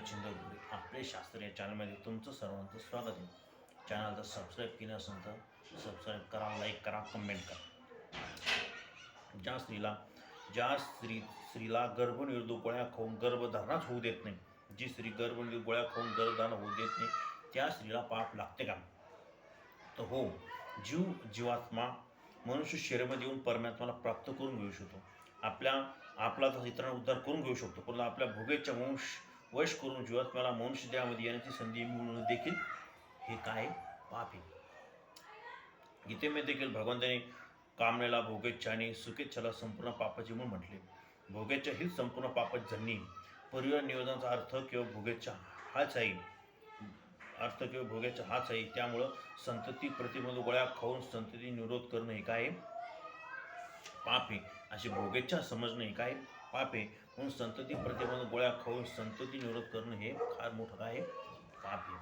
चिंदगुरी आपले शास्त्र या चॅनलमध्ये तुमचं सर्वांचं स्वागत आहे. चॅनलला सबस्क्राईब केलं असेल तर सबस्क्राईब करा लाईक करा कमेंट करा. ज्या स्त्रीला ज्या स्त्री स्त्रीला गर्भनिर्दू गोळ्या खाऊन गर्भधारणाच होऊ देत नाही जी स्त्री गर्भनिरोधक गोळ्या खाऊन गर्भधारणा होऊ देत नाही त्या स्त्रीला पाप लागते का? तर हो जीव जीवात्मा मनुष्य शरीरामध्ये येऊन परमात्माला प्राप्त करून घेऊ शकतो. आपल्या आपला तर इतरांना उद्धार करून घेऊ शकतो परंतु आपल्या भोगेच्या वंश वश करून जीवात्म्याला मनुष्य देहामध्ये येण्याची संधी मिळून देखील हे काय पाप आहे गीतेमध्ये देखील भगवंताने कामनेला भोगेच्छाने सुखेच्छाला संपूर्ण पापाची म्हणून म्हटले भोगेच्छा हीच संपूर्ण पापाची जन्नी परिवार नियोजनाचा अर्थ किंवा भोगेच्छा हाच आहे अर्थ किंवा भोग्याचा हाच आहे त्यामुळं संतती प्रतिबंध गोळ्या खाऊन संतती निरोध करणं हे काय आहे? पाप आहे अशी भोगेच्छा समजणं हे काय आहे? पाप आहे म्हणून संतती प्रतिबंध गोळ्या खाऊन संतती निरोध करणं हे फार मोठं काय पाप आहे.